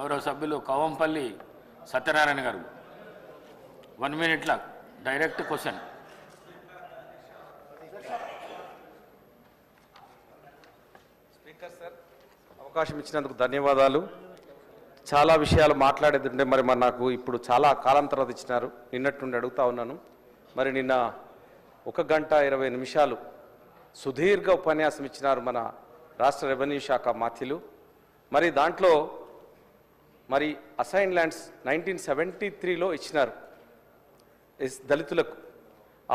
గౌరవ సభ్యులు కవంపల్లి సత్యనారాయణ గారు. వన్ మినిట్ల డైరెక్ట్ క్వశ్చన్ స్పీకర్ సార్ అవకాశం ఇచ్చినందుకు ధన్యవాదాలు. చాలా విషయాలు మాట్లాడేది ఉండే మరి మరి నాకు ఇప్పుడు చాలా కాలం తర్వాత ఇచ్చినారు. నిన్నట్టు నుండి అడుగుతా ఉన్నాను. మరి నిన్న ఒక గంట ఇరవై నిమిషాలు సుదీర్ఘ ఉపన్యాసం ఇచ్చినారు మన రాష్ట్ర రెవెన్యూ శాఖ మాథ్యులు మరి దాంట్లో మరి అసైన్ ల్యాండ్స్ నైన్టీన్ సెవెంటీ త్రీలో ఇచ్చినారు ఎస్ దళితులకు.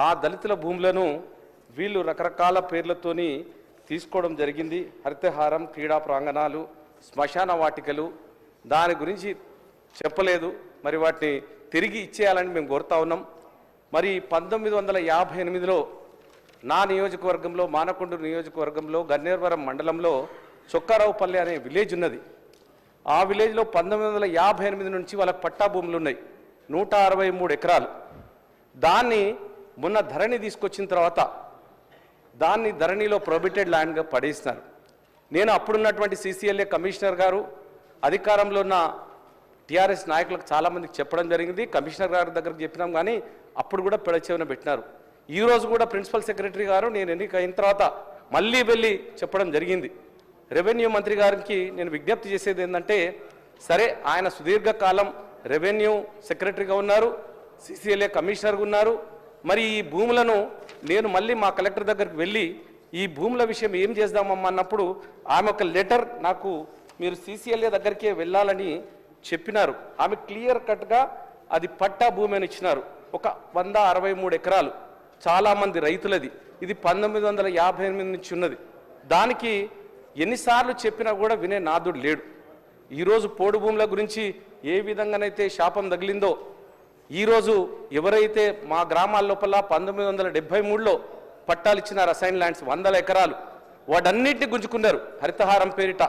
ఆ దళితుల భూములను వీళ్ళు రకరకాల పేర్లతోని తీసుకోవడం జరిగింది. హరితహారం క్రీడా ప్రాంగణాలు శ్మశాన వాటికలు. దాని గురించి చెప్పలేదు. మరి వాటిని తిరిగి ఇచ్చేయాలని మేము కోరుతా ఉన్నాం. మరి పంతొమ్మిది వందల యాభై ఎనిమిదిలో నా నియోజకవర్గంలో మానకొండ నియోజకవర్గంలో గన్నేర్వరం మండలంలో చొక్కారావుపల్లి అనే విలేజ్ ఉన్నది. ఆ విలేజ్లో పంతొమ్మిది వందల యాభై ఎనిమిది నుంచి వాళ్ళకి పట్టా భూములు ఉన్నాయి. నూట అరవై మూడు ఎకరాలు. దాన్ని మొన్న ధరణి తీసుకొచ్చిన తర్వాత దాన్ని ధరణిలో ప్రొబిటెడ్ ల్యాండ్గా పడేస్తున్నారు నేను అప్పుడున్నటువంటి సీసీఎల్ఏ కమిషనర్ గారు అధికారంలో ఉన్న టీఆర్ఎస్ నాయకులకు చాలామందికి చెప్పడం జరిగింది. కమిషనర్ గారి దగ్గరకు చెప్పినాం కానీ అప్పుడు కూడా పెడచేవన పెట్టినారు. ఈరోజు కూడా ప్రిన్సిపల్ సెక్రటరీ గారు నేను ఎన్నిక అయిన తర్వాత మళ్ళీ వెళ్ళి చెప్పడం జరిగింది. రెవెన్యూ మంత్రి గారికి నేను విజ్ఞప్తి చేసేది ఏంటంటే సరే ఆయన సుదీర్ఘకాలం రెవెన్యూ సెక్రటరీగా ఉన్నారు సిసిఎల్ఏ కమిషనర్గా ఉన్నారు మరి ఈ భూములను నేను మళ్ళీ మా కలెక్టర్ దగ్గరికి వెళ్ళి ఈ భూముల విషయం ఏం చేద్దామమ్మా అన్నప్పుడు ఆమె ఒక లెటర్ నాకు మీరు సీసీఎల్ఏ దగ్గరికే వెళ్ళాలని చెప్పినారు. ఆమె క్లియర్ కట్గా అది పట్టా భూమి అని ఇచ్చినారు. ఒక వంద అరవై మూడు ఎకరాలు. చాలామంది రైతులది. ఇది పంతొమ్మిది వందల యాభై ఎనిమిది నుంచి ఉన్నది. దానికి ఎన్నిసార్లు చెప్పినా కూడా వినే నాదుడు లేడు. ఈరోజు పోడు భూముల గురించి ఏ విధంగానైతే శాపం తగిలిందో ఈరోజు ఎవరైతే మా గ్రామాల లోపల పంతొమ్మిది వందల డెబ్బై మూడులో పట్టాలు ఇచ్చిన రసాయన ల్యాండ్స్ వందల ఎకరాలు వాటన్నిటిని గుంజుకున్నారు హరితహారం పేరిట.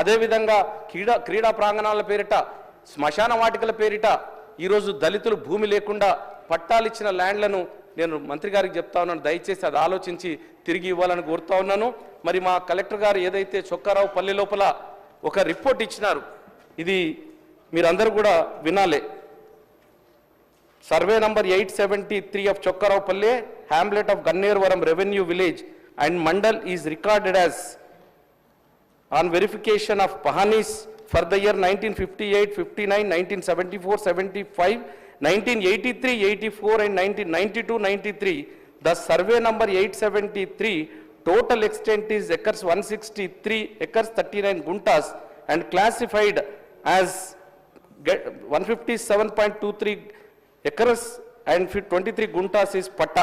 అదేవిధంగా క్రీడా క్రీడా ప్రాంగణాల పేరిట శ్మశాన వాటికల పేరిట ఈరోజు దళితులు భూమి లేకుండా పట్టాలు ఇచ్చిన ల్యాండ్లను నేను మంత్రి గారికి చెప్తా ఉన్నాను. దయచేసి అది ఆలోచించి తిరిగి ఇవ్వాలని కోరుతా ఉన్నాను. మరి మా కలెక్టర్ గారు ఏదైతే చొక్కారావు పల్లె లోపల ఒక రిపోర్ట్ ఇచ్చినారు ఇది మీరందరూ కూడా వినాలే. Survey number eight seventy three of Chokkarao Palle hamlet of Gannervaram revenue village and mandal is recorded as on verification of pahanis for the year nineteen fifty eight fifty nine nineteen seventy four seventy five nineteen eighty three eighty four and nineteen ninety two ninety three the survey number eight seventy three total extent is acres one sixty three acres thirty nine guntas and classified as one fifty seven point two three acres and twenty three guntas is patta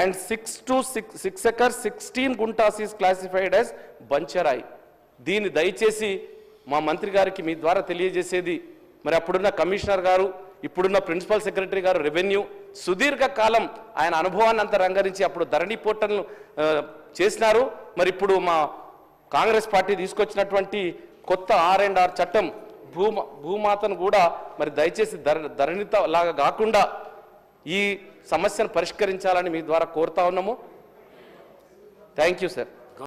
and six to six six acres sixteen guntas is classified as bancharai దీన్ని దయచేసి మా మంత్రి గారికి మీ ద్వారా తెలియజేసేది. మరి అప్పుడున్న commissioner గారు ఇప్పుడున్న ప్రిన్సిపల్ సెక్రటరీ గారు రెవెన్యూ సుదీర్ఘకాలం ఆయన అనుభవాన్ని అంతా రంగరించి అప్పుడు ధరణి పోర్టల్ను చేసినారు. మరి ఇప్పుడు మా కాంగ్రెస్ పార్టీ తీసుకొచ్చినటువంటి కొత్త ఆర్ అండ్ ఆర్ చట్టం భూమ భూమాతను కూడా మరి దయచేసి ధర ధరణిత లాగా కాకుండా ఈ సమస్యను పరిష్కరించాలని మీ ద్వారా కోరుతా ఉన్నాము. Thank you sir